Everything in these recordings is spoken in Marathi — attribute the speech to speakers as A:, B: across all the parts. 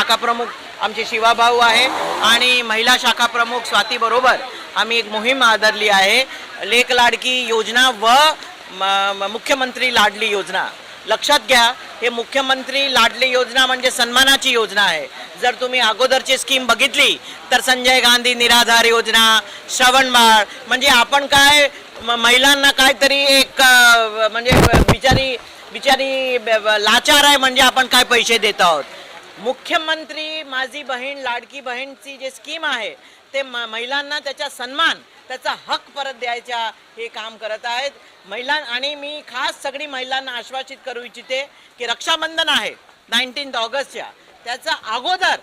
A: शाखा प्रमुख आमचे शिवाभाऊ आहे आणि महिला शाखा प्रमुख स्वाती बरोबर आम्ही एक मोहीम आदरली आहे. लेख लाडकी योजना व मुख्यमंत्री लाडली योजना. लक्षात घ्या हे मुख्यमंत्री लाडली योजना म्हणजे सन्मानाची योजना आहे. जर तुम्ही अगोदरची स्कीम बघितली तर संजय गांधी निराधार योजना श्रवणबाळ म्हणजे आपण काय महिलांना काहीतरी एक म्हणजे बिचारी बिचारी लाचार आहे म्हणजे आपण काय पैसे देत आहोत. मुख्यमंत्री माझी बहीण लाडकी बहीणची जे स्कीम आहे ते म- महिलांना त्याचा सन्मान त्याचा हक परत द्यायच्या हे काम करत आहेत. महिला आणि मी खास सगळी महिलांना आश्वासित करू इच्छिते की रक्षाबंधन आहे नाईन्टीन ऑगस्टच्या. त्याचा अगोदर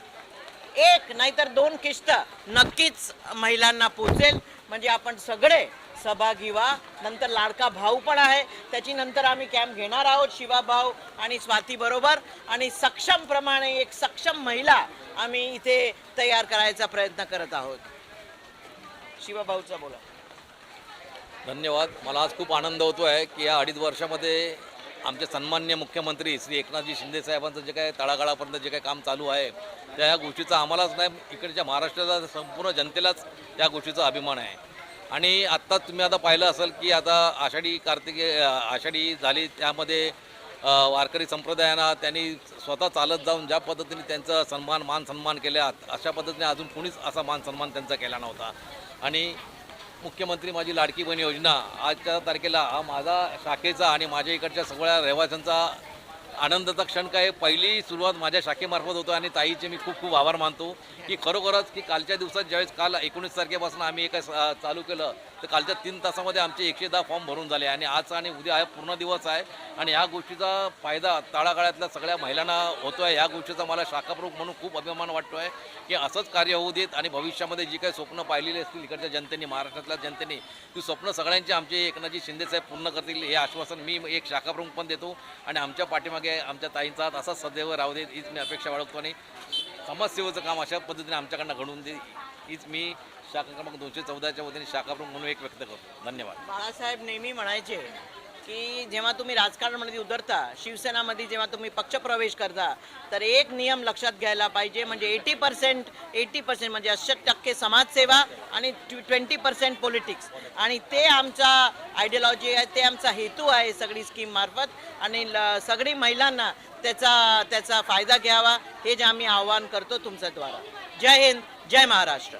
A: एक नाहीतर दोन किस्त नक्कीच महिलांना पोचेल. म्हणजे आपण सगळे सहभागी व्हा नंतर लाडका भाऊ पण आहे. त्याची नंतर आम्ही कॅम्प घेणार आहोत शिवा भाऊ आणि स्वाती बरोबर. आणि सक्षम प्रमाणे एक सक्षम महिला आम्ही इथे तयार करायचा प्रयत्न करत आहोत. शिवा भाऊचा बोला.
B: धन्यवाद. मला आज खूप आनंद होतो आहे की या अडीच वर्षामध्ये आमचे सन्मान्य मुख्यमंत्री श्री एकनाथजी शिंदे साहेबांचं जे काय तळागाळापर्यंत जे काही काम चालू आहे त्या ह्या गोष्टीचा आम्हालाच नाही इकडच्या महाराष्ट्राला संपूर्ण जनतेलाच या गोष्टीचा अभिमान आहे. आणि आत्ता तुम्ही आता पाहिलं असेल की आता आषाढी कार्तिकी आषाढी झाली त्यामध्ये वारकरी संप्रदायानं त्यांनी स्वतः चालत जाऊन ज्या पद्धतीने त्यांचा सन्मान मान सन्मान केल्या अशा पद्धतीने अजून कुणीच असा मान सन्मान त्यांचा केला नव्हता. आणि मुख्यमंत्री माझी लाडकी बहीण योजना आजच्या तारखेला हा माझा शाखेचा आणि माझ्या इकडच्या सगळ्या रहिवाशांचा आनंदाचा क्षण काय पहिली सुरुवात माझ्या शाखेमार्फत होतो आणि ताईचे मी खूप खूप आभार मानतो की खरोखरच की कालच्या दिवसात ज्यावेळेस काल एकोणीस तारखेपासून आम्ही एका चालू केलं तर कालच्या तीन तासामध्ये आमचे एकशे दहा फॉर्म भरून झाले आणि आज आणि उद्या हा पूर्ण दिवस आहे आणि या गोष्टीचा फायदा तळागाळातल्या सगळ्या महिलांना होतो आहे. या गोष्टीचा मला शाखाप्रमुख म्हणून खूप अभिमान वाटतो आहे की असंच कार्य होऊ देत आणि भविष्यामध्ये जी काही स्वप्न पाहिलेली असतील इकडच्या जनतेने महाराष्ट्रातल्या जनतेने ती स्वप्न सगळ्यांची आमचे एकनाथजी शिंदेसाहेब पूर्ण करतील हे आश्वासन मी एक शाखाप्रमुख पण देतो आणि आमच्या पाठीमागे आमच्या ताईंचा असा असाच सदैव राहू देत हीच मी अपेक्षा बाळगतो आणि समाजसेवेचं काम अशा पद्धतीने आमच्याकडनं घडवून दे हीच मी शाखा क्रमांक दोनशे चौदाच्या वतीने शाखाप्रमुख म्हणून एक व्यक्त करतो. धन्यवाद.
A: बाळासाहेब नेहमी म्हणायचे की जेव्हा तुम्ही राजकारणामध्ये उतरता शिवसेनामध्ये जेव्हा तुम्ही पक्षप्रवेश करता तर एक नियम लक्षात घ्यायला पाहिजे म्हणजे एटी पर्सेंट एटी पर्सेंट म्हणजे ऐंशी टक्के समाजसेवा आणि ट्वेंटी पर्सेंट पॉलिटिक्स आणि ते आमचा आयडियॉलॉजी आहे ते आमचा हेतू आहे सगळी स्कीम मार्फत. आणि ल- सगळी महिलांना त्याचा त्याचा फायदा घ्यावा हे जे आम्ही आवाहन करतो तुमच्याद्वारा जय हिंद जय महाराष्ट्र.